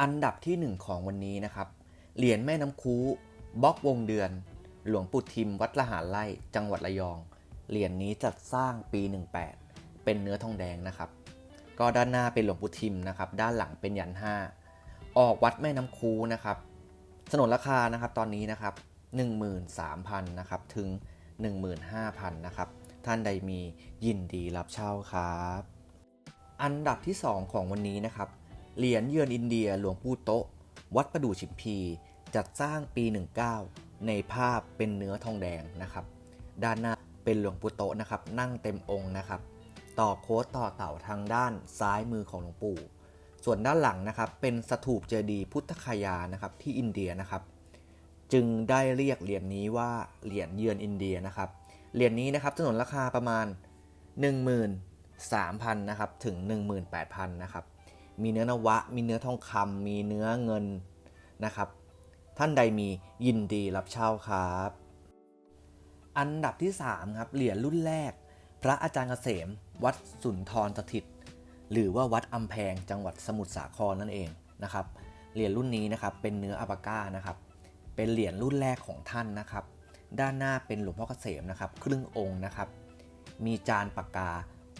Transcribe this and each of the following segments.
อันดับที่ 1 ของวันนี้นะครับ เหรียญแม่น้ำคูบล็อกวงเดือน หลวงปู่ทิมวัดละหารไร่จังหวัดระยอง เหรียญนี้จัดสร้างปี 18 เป็นเนื้อทองแดงนะครับ ก็ด้านหน้าเป็นหลวงปู่ทิมนะครับ ด้านหลังเป็นยันห้าออกวัดแม่น้ำคูนะครับสนนราคานะครับตอนนี้นะครับ 13,000นะครับถึง 15,000นะครับท่านใดมียินดีรับเช่าครับ อันดับที่ 2 ของวันนี้นะครับ เหรียญเยือนอินเดียหลวงปู่โตะวัดประดู่ฉิมพี จัดสร้างปี 19 ในภาพเป็นเนื้อทองแดงนะครับ ด้านหน้าเป็นหลวงปู่โตะนะครับ นั่งเต็มองค์นะครับ ต่อโค้ดต่อเต่าทางด้านซ้ายมือของหลวงปู่ ส่วนด้านหลังนะครับ เป็นสถูปเจดีย์พุทธคยานะครับที่อินเดียนะครับ จึงได้เรียกเหรียญนี้ว่าเหรียญเยือนอินเดียนะครับ เหรียญนี้นะครับสนนราคาประมาณ 13,000นะครับถึง 18,000นะครับ มีเนื้อนวะ มีเนื้อทองคำมีเนื้อเงินนะครับ ท่านใดมียินดีรับเช่าครับ อันดับที่ 3 ครับเหรียญรุ่นแรก พระอาจารย์เกษม วัดสุนทรสถิต หรือว่าวัดอำแพงจังหวัดสมุทรสาครนั่นเองนะครับเหรียญรุ่นนี้นะครับเป็นเนื้ออัปาก้านะครับเป็นเหรียญรุ่นแรกของท่านนะครับ ด้านหน้าเป็นหลวงพ่อเกษมนะครับ ครึ่งองค์นะครับ มีจานปากกา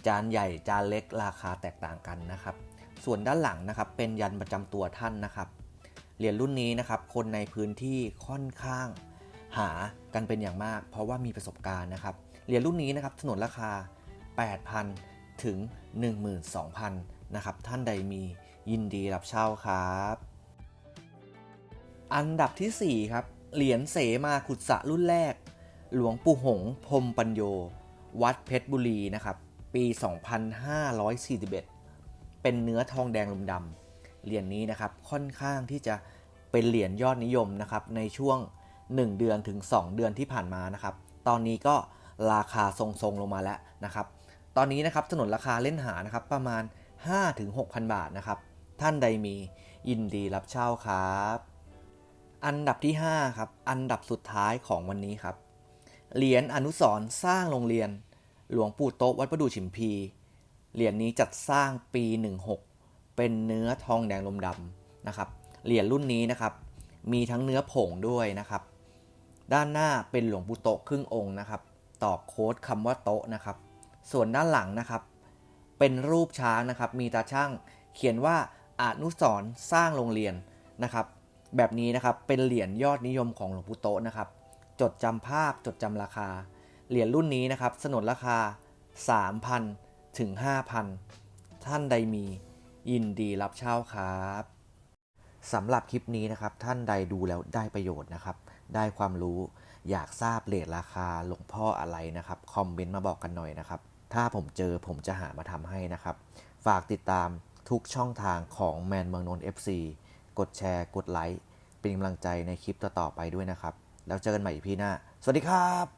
จานใหญ่จานเล็กราคาแตกต่างกันนะครับ ส่วนด้านหลังนะครับเป็นยันประจำตัวท่านนะครับเหรียญรุ่นนี้นะครับคนในพื้นที่ค่อนข้างหากันเป็นอย่างมาก เพราะว่ามีประสบการณ์นะครับเหรียญรุ่นนี้นะครับถนนราคา 8,000 ถึง 12,000 นะครับท่านใดมียินดีรับเช่าครับ อันดับทีสี่ 4 ครับ เหรียญเสมาขุดสะรุ่นแรก หลวงปู่หงพรมปัญโย วัดเพชรบุรีนะครับ ปี 2541 เป็นเนื้อทองแดงลุมดำเหรียญนี้นะครับค่อนข้างที่จะเป็นเหรียญยอดนิยมนะครับในช่วง 1 เดือนถึง 2 เดือนที่ผ่านมานะครับ ตอนนี้ก็ราคาทรงๆลงมาแล้วนะครับ ตอนนี้นะครับถนนราคาเล่นหานะครับประมาณ 5-6,000 บาทนะครับ ท่านใดมียินดีรับเช่าครับ อันดับที่ 5 ครับ อันดับสุดท้ายของวันนี้ครับ เหรียญอนุสร์สร้างโรงเรียน หลวงปู่โต๊ะวัดประดู่ฉิมพี เหรียญนี้จัดสร้างปี 16 เป็นเนื้อทองแดงลมดำนะครับ เหรียญรุ่นนี้นะครับ มีทั้งเนื้อผงด้วยนะครับ ด้านหน้าเป็นหลวงปู่โต๊ะครึ่งองค์นะครับ ต่อโค้ดคำว่าโต๊ะนะครับ ส่วนด้านหลังนะครับ เป็นรูปช้างนะครับ มีตาช่างเขียนว่าอนุสรสร้างโรงเรียนนะครับ แบบนี้นะครับ เป็นเหรียญยอดนิยมของหลวงปู่โต๊ะนะครับ จดจำภาพจดจำราคา เหรียญรุ่นนี้นะครับสนนราคา 3,000 ถึง 5,000 ท่านใดมียินดีรับเช่าครับสำหรับคลิปนี้นะครับท่านใดดูแล้วได้ประโยชน์นะครับ ได้ความรู้อยากทราบเลทราคาหลวงพ่ออะไรนะครับ คอมเมนต์มาบอกกันหน่อยนะครับ ถ้าผมเจอผมจะหามาทำให้นะครับ ฝากติดตามทุกช่องทางของแมนเมืองนนท์ FC กดแชร์ กดไลค์ เป็นกำลังใจในคลิปต่อๆไปด้วยนะครับ แล้วเจอกันใหม่อีพีหน้า สวัสดีครับ